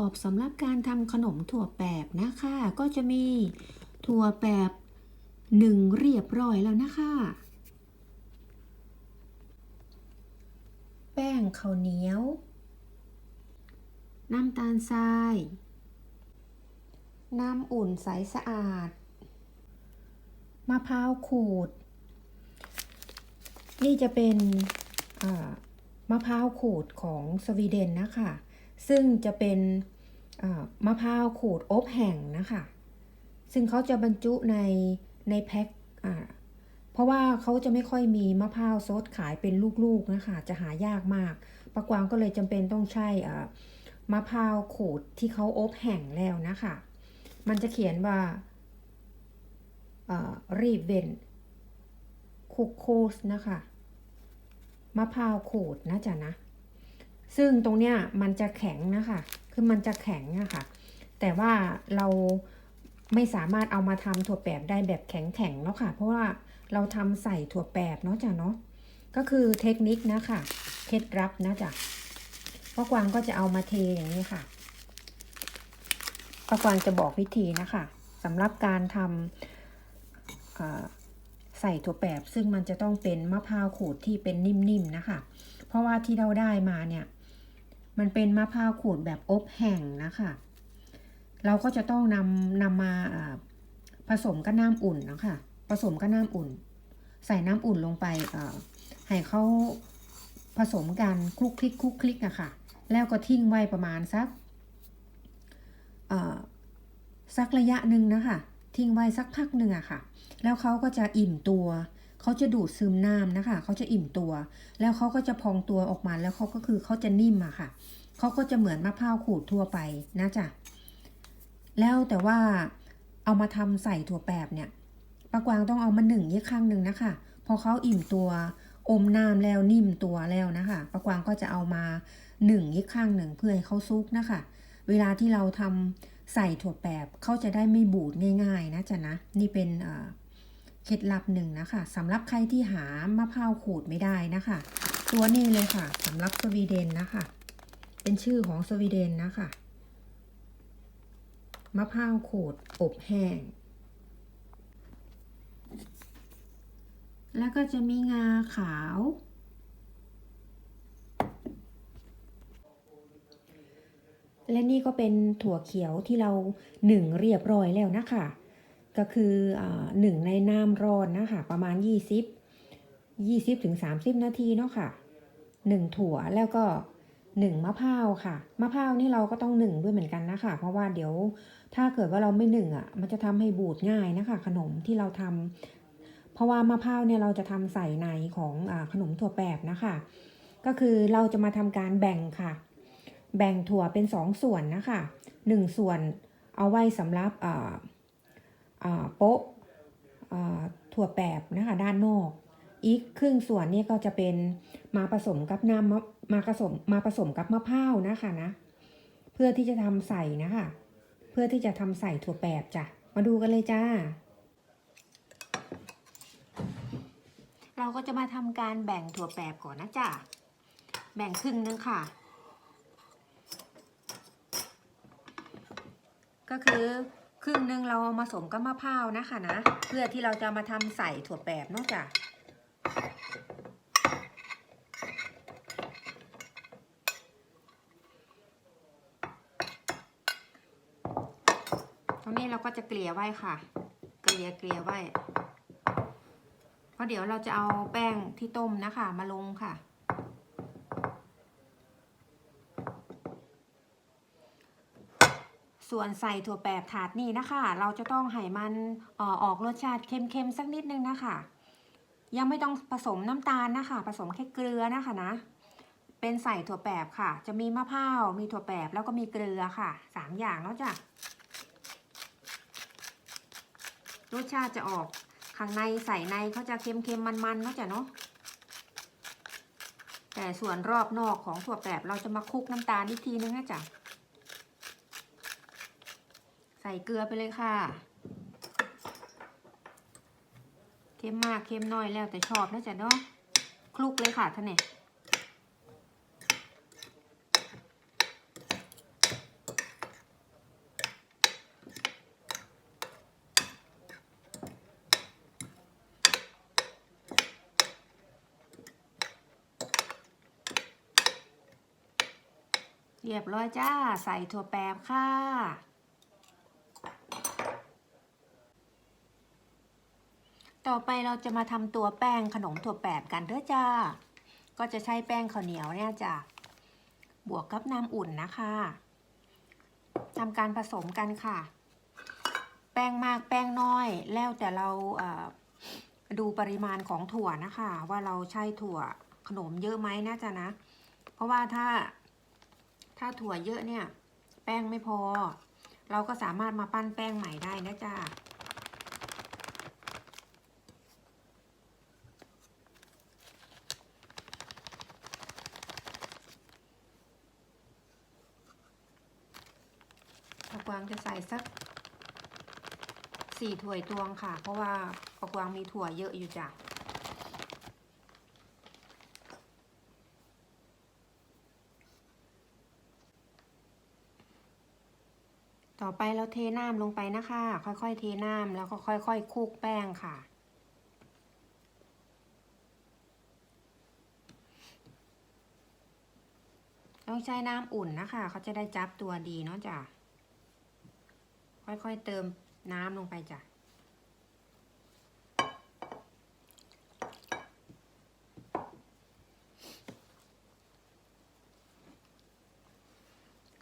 ประกอบสำหรับการทำขนมถั่วแปบนะคะ ก็จะมีถั่วแปบหนึ่งเรียบร้อยแล้วนะคะ แป้งข้าวเหนียว น้ำตาลทราย น้ำอุ่นใสสะอาด มะพร้าวขูด นี่จะเป็นมะพร้าวขูดของสวีเดนนะคะ ซึ่งจะเป็นมะพร้าวขูดอบแห้งนะคะ ซึ่งเขาจะบรรจุในในแพ็คเพราะว่าเขาจะไม่ค่อยมีมะพร้าวซดขายเป็นลูกๆนะคะ จะหายากมากปะกวางก็เลยจำเป็นต้องใช้อ่มะพร้าวขูดที่เขาอบแห้งแล้วนะคะ มันจะเขียนว่ารีบเวนคุกโคสนะคะ มะพร้าวขูดนะจ๊ะนะ ซึ่งตรงเนี้ยมันจะแข็งนะคะ คือมันจะแข็งอะค่ะ แต่ว่าเราไม่สามารถเอามาทำถั่วแปบได้แบบแข็งๆเนาะค่ะ เพราะว่าเราทำใส่ถั่วแปบเนาะจ้ะเนาะ ก็คือเทคนิคนะคะ เคล็ดลับนะจ๊ะป้ากวางก็จะเอามาเทอย่างนี้ค่ะป้ากวางจะบอกวิธีนะคะสำหรับการทำใส่ถั่วแปบซึ่งมันจะต้องเป็นมะพร้าวขูดที่เป็นนิ่มๆนะคะ เพราะว่าที่เราได้มาเนี่ย มันเป็นมะพร้าวขูดแบบอบแห้งนะคะ เราก็จะต้องนำนำมาผสมกับน้ำอุ่นนะคะผสมกับน้ำอุ่น ใส่น้ำอุ่นลงไปให้เขาผสมกันคลุกคลิกคลุกคลิกอะค่ะ แล้วก็ทิ้งไว้ประมาณสักสักระยะหนึ่งนะคะ ทิ้งไว้สักพักหนึ่งอะค่ะ แล้วเขาก็จะอิ่มตัว เขาจะดูดซึมน้ำนะคะ เขาจะอิ่มตัว แล้วเขาก็จะพองตัวออกมาแล้วเขาก็คือเขาจะนิ่มอะค่ะ เขาก็จะเหมือนมะพร้าวขูดทั่วไปนะจ๊ะ แล้วแต่ว่าเอามาทำใส่ถั่วแปบเนี่ยปลากวางต้องเอามาหนึ่งยี่ข้างหนึ่งนะคะ พอเขาอิ่มตัวอมน้ำแล้วนิ่มตัวแล้วนะคะปลากวางก็จะเอามาหนึ่งยี่ข้างหนึ่งเพื่อให้เขาซุกนะคะ เวลาที่เราทำใส่ถั่วแปบเขาจะได้ไม่บูดง่าย ๆ นะจ๊ะนะ นี่เป็นอ่า เคล็ดลับหนึ่งนะคะสำหรับใครที่หามะพร้าวขูดไม่ได้นะคะ ตัวนี้เลยค่ะสำหรับสวีเดนนะคะ เป็นชื่อของสวีเดนนะคะมะพร้าวขูดอบแห้ง แล้วก็จะมีงาขาว และนี่ก็เป็นถั่วเขียวที่เราหนึ่งเรียบร้อยแล้วนะคะ ก็คืออหนึ่งในน้ำร้อนนะคะประมาณ 20 20ถึง30 นาทีเนาะค่ะหนึ่งถั่วแล้วก็หนึ่งมะพร้าวค่ะ มะพร้าวนี่เราก็ต้องหนึ่งด้วยเหมือนกันนะคะ เพราะว่าเดี๋ยวถ้าเกิดว่าเราไม่หนึ่งอะมันจะทำให้บูดง่ายนะคะ ขนมที่เราทำเพราะว่ามะพร้าวเนี่ยเราจะทำใส่ในของอขนมถั่วแปบนะคะ ก็คือเราจะมาทำการแบ่งค่ะ แบ่งถั่วเป็นสองส่วนนะคะหนึ่งส่วนเอาไว้สำหรับอ่าอ่า โป๊ะถั่วแปบนะคะด้านนอก อีกครึ่งส่วนนี่ก็จะเป็นมาผสมกับน้ำมาผสมมาผสมกับมะพร้าวนะคะนะ เพื่อที่จะทำใส่นะคะ เพื่อที่จะทำใส่ถั่วแปบจ้ะ มาดูกันเลยจ้า เราก็จะมาทำการแบ่งถั่วแปบก่อนนะจ้ะ แบ่งครึ่งนึงค่ะ ก็คือ ครึ่งหนึ่งเราเอามาสมกับมะพร้าวนะคะนะ เพื่อที่เราจะมาทำใส่ถั่วแปบนอกจากตรงนี้เราก็จะเกลี่ยไว้ค่ะ เกลี่ยเกลี่ยไว้ เพราะเดี๋ยวเราจะเอาแป้งที่ต้มนะคะ มาลงค่ะ ส่วนใส่ถั่วแปบถาดนี่นะคะ เราจะต้องให้มันออออกรสชาติเค็มๆสักนิดนึงนะคะ ยังไม่ต้องผสมน้ำตาลนะคะ ผสมแค่เกลือนะคะนะ เป็นใส่ถั่วแปบค่ะ จะมีมะพร้าว มีถั่วแปบแล้วก็มีเกลือค่ะสามอย่างเนาะจ้ะรสชาติจะออกข้างในใส่ในเขาจะเค็มๆมันๆเนาะจ้ะเนาะแต่ส่วนรอบนอกของถั่วแปบเราจะมาคลุกน้ำตาลอีกทีนึงนะจ๊ะ ใส่เกลือไปเลยค่ะ เค็มมากเค็มน้อยแล้วแต่ชอบนะจ๊ะเนาะคลุกเลยค่ะท่านเนี่ยเรียบร้อยจ้า ใส่ถั่วแปบค่ะ ต่อไปเราจะมาทำตัวแป้งขนมถั่วแปบกันเด้อจ้า ก็จะใช้แป้งข้าวเหนียวเนี่ยจ้ะบวกกับน้ำอุ่นนะคะทำการผสมกันค่ะ แป้งมากแป้งน้อย แล้วแต่เราดูปริมาณของถั่วนะคะ ว่าเราใช้ถั่วขนมเยอะไหมนะจ๊ะนะ เพราะว่าถ้าถ้าถั่วเยอะเนี่ย แป้งไม่พอ เราก็สามารถมาปั้นแป้งใหม่ได้นะจ๊ะ วางจะใส่สักสี่ถ้วยตวงค่ะ เพราะว่าปะกวางมีถั่วเยอะอยู่จ้ะต่อไปเราเทน้ำลงไปนะคะ ค่อยๆ เทน้ำแล้วก็ค่อยๆคลุกแป้งค่ะ ต้องใช้น้ำอุ่นนะคะ เขาจะได้จับตัวดีเนาะจ้ะ ค่อยๆเติมน้ำลงไปจ้ะ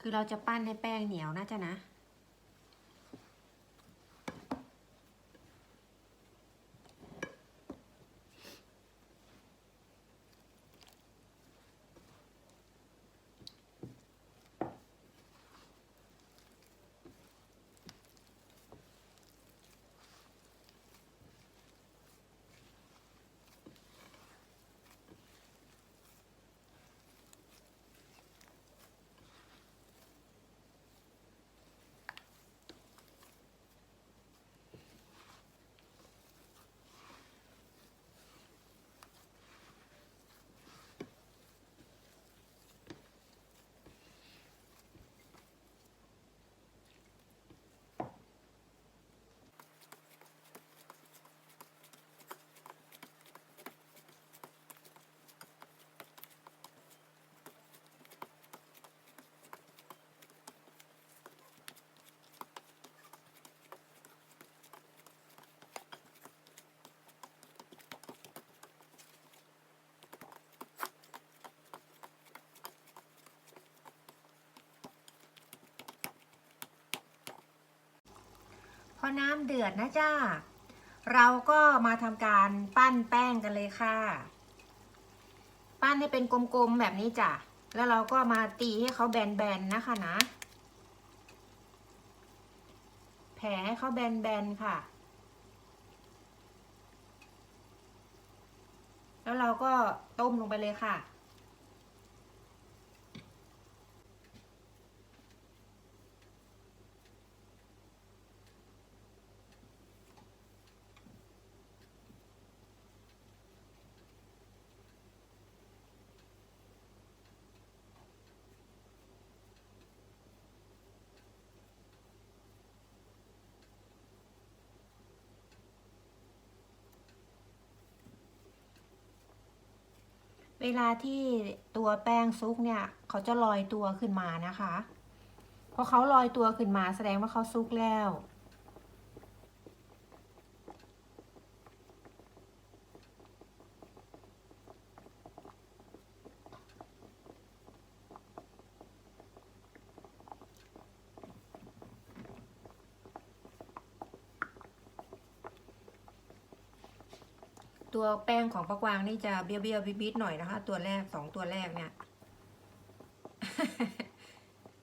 คือเราจะปั้นให้แป้งเหนียวนะจ๊ะนะ อน้ำเดือดนะจ้า เราก็มาทำการปั้นแป้งกันเลยค่ะ ปั้นให้เป็นกลมๆแบบนี้จ้ะ แล้วเราก็มาตีให้เขาแบนๆนะคะนะ แผลให้เขาแบนๆค่ะ แล้วเราก็ต้มลงไปเลยค่ะ เวลาที่ตัวแป้งซุกเนี่ยเขาจะลอยตัวขึ้นมานะคะพอเขาลอยตัวขึ้นมาแสดงว่าเขาซุกแล้ว ตัวแป้งของปะกวางนี่จะเบี้ยวเบี้ยวๆบิดๆหน่อยนะคะ ตัวแรกสองตัวแรกเนี่ย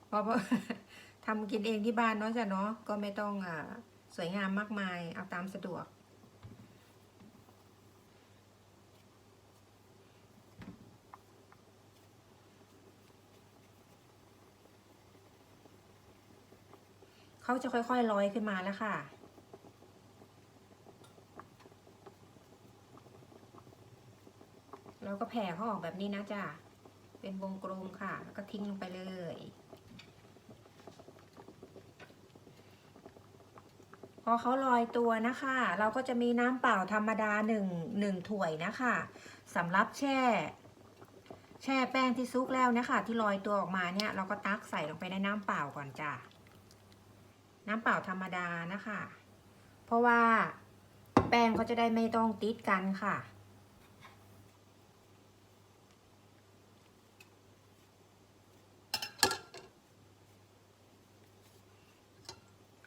เพราะว่าทำกินเองที่บ้านเนาะจ้ะเนาะก็ไม่ต้องอ่าสวยงามมากมายเอาตามสะดวก เขาจะค่อยๆลอยขึ้นมาแล้วค่ะ แล้วก็แผ่เขาออกแบบนี้นะจ้ะเป็นวงกลมค่ะ แล้วก็ทิ้งลงไปเลย พอเขาลอยตัวนะคะ เราก็จะมีน้ำเปล่าธรรมดาหนึ่งหนึ่งถ้วยนะคะสำหรับแช่ แช่แป้งที่ซุกแล้วนะคะ ที่ลอยตัวออกมาเนี่ยเราก็ตักใส่ลงไปในน้ำเปล่าก่อนจ้ะน้ำเปล่าธรรมดานะคะ เพราะว่าแป้งเขาจะได้ไม่ต้องติดกันค่ะ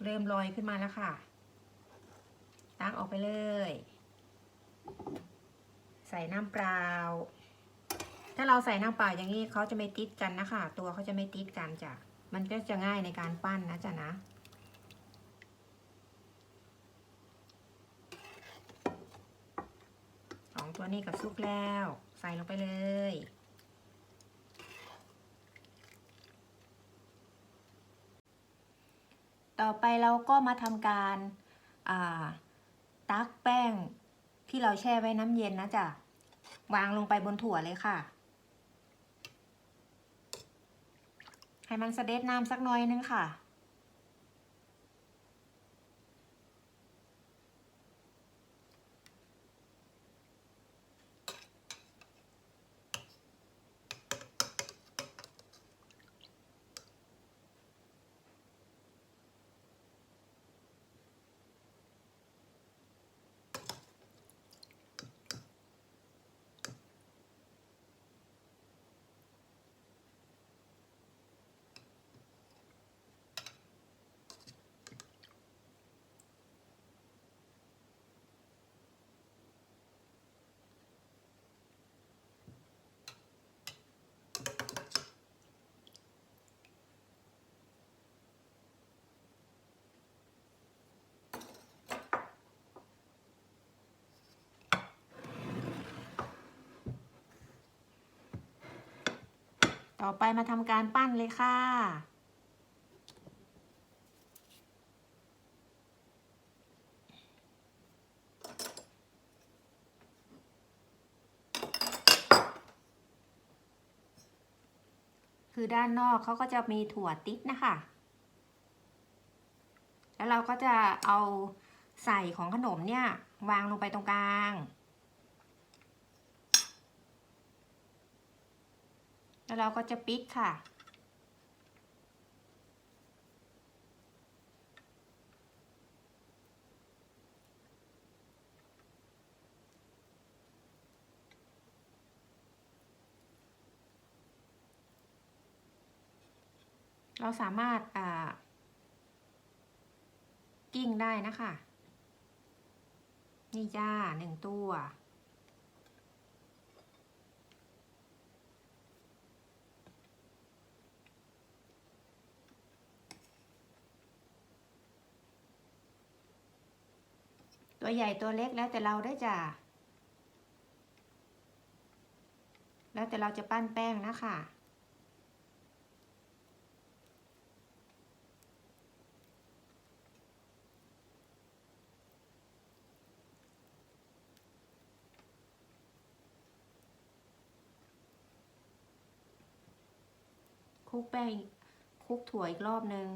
เริ่มลอยขึ้นมาแล้วค่ะ ตักออกไปเลย ใส่น้ำเปล่า ถ้าเราใส่น้ำเปล่าอย่างนี้เขาจะไม่ติดกันนะคะ ตัวเขาจะไม่ติดกันจ้ะ มันก็จะง่ายในการปั้นนะจ๊ะนะสองตัวนี้ก็ซุกแล้ว ใส่ลงไปเลย ต่อไปเราก็มาทำการาตักแป้งที่เราแช่ไว้น้ำเย็นนะจ๊ะ วางลงไปบนถั่วเลยค่ะ ให้มันสเด็ดน้ำสักหน่อยนึงค่ะ ต่อไปมาทำการปั้นเลยค่ะ คือด้านนอกเขาก็จะมีถั่วติ๊กนะคะ แล้วเราก็จะเอาใส่ของขนมเนี่ย วางลงไปตรงกลาง แล้วเราก็จะปิดค่ะ เราสามารถกิ้งได้นะคะ นี่จ้าหนึ่งตัว ตัวใหญ่ตัวเล็กแล้วแต่เราได้จ้ะ แล้วแต่เราจะปั้นแป้งนะคะคลุกแป้งคลุกถั่วอีกรอบนึง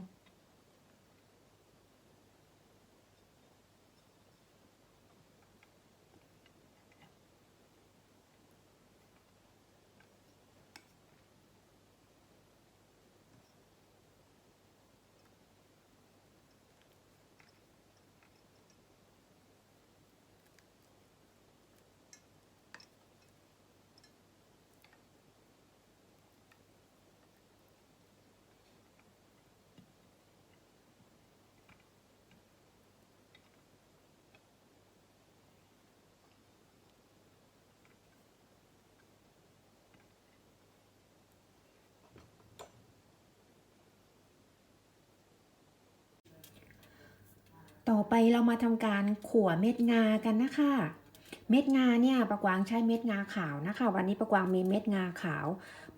ต่อไปเรามาทำการขั่วเม็ดงากันนะคะ เม็ดงาเนี่ยประกวางใช้เม็ดงาขาวนะคะ วันนี้ประกวางมีเม็ดงาขาว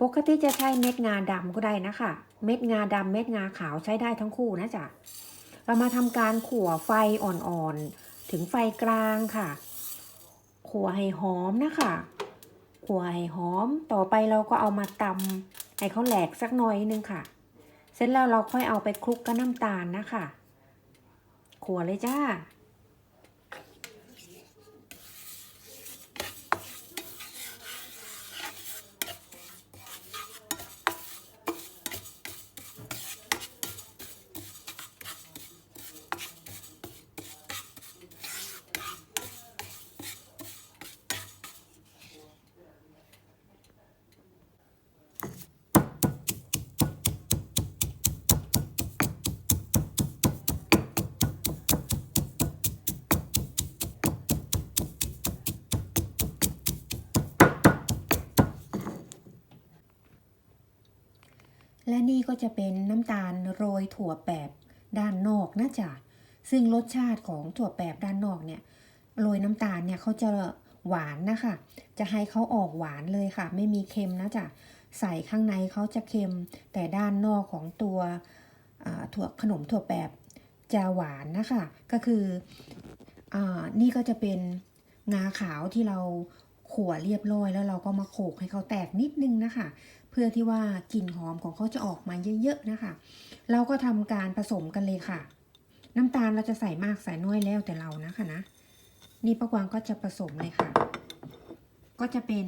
ปกติจะใช้เม็ดงาดำก็ได้นะคะ เม็ดงาดำเม็ดงาขาวใช้ได้ทั้งคู่นะจ๊ะเรามาทำการขั่วไฟอ่อนๆถึงไฟกลางค่ะ ขั่วให้หอมนะคะขั่วให้หอม ต่อไปเราก็เอามาตำให้เขาแหลกสักหน่อยนึงค่ะ เสร็จแล้วเราค่อยเอาไปคลุกกับน้ำตาลนะคะ ขัวเลยจ้า ก็จะเป็นน้ำตาลโรยถั่วแปบด้านนอกนะจ๊ะซึ่งรสชาติของถั่วแปบด้านนอกเนี่ยโรยน้ำตาลเนี่ยเขาจะหวานนะคะ จะให้เขาออกหวานเลยค่ะ ไม่มีเค็มนะจ๊ะใส่ข้างในเขาจะเค็ม แต่ด้านนอกของตัวถั่วขนมถั่วแปบจะหวานนะคะ ก็คืออานี่ก็จะเป็นงาขาวที่เราขั่วเรียบร้อยแล้วเราก็มาโขกให้เขาแตกนิดนึงนะคะ พื่อที่ว่ากลิ่นหอมของเขาจะออกมาเยอะๆนะคะ เราก็ทำการผสมกันเลยค่ะ น้ำตาลเราจะใส่มากใส่น้อยแล้วแต่เรานะคะนะ นี่ป้ากวางก็จะผสมเลยค่ะ ก็จะเป็น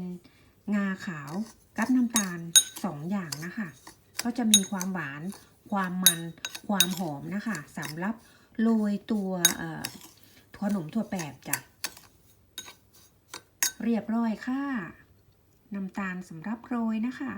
งาขาวกับน้ำตาลสองอย่างนะคะ ก็จะมีความหวาน ความมัน ความหอมนะคะสำหรับโรยตัวขนมถั่วแปบจ้ะเรียบร้อยค่ะ น้ำตาลสำหรับโรยนะคะ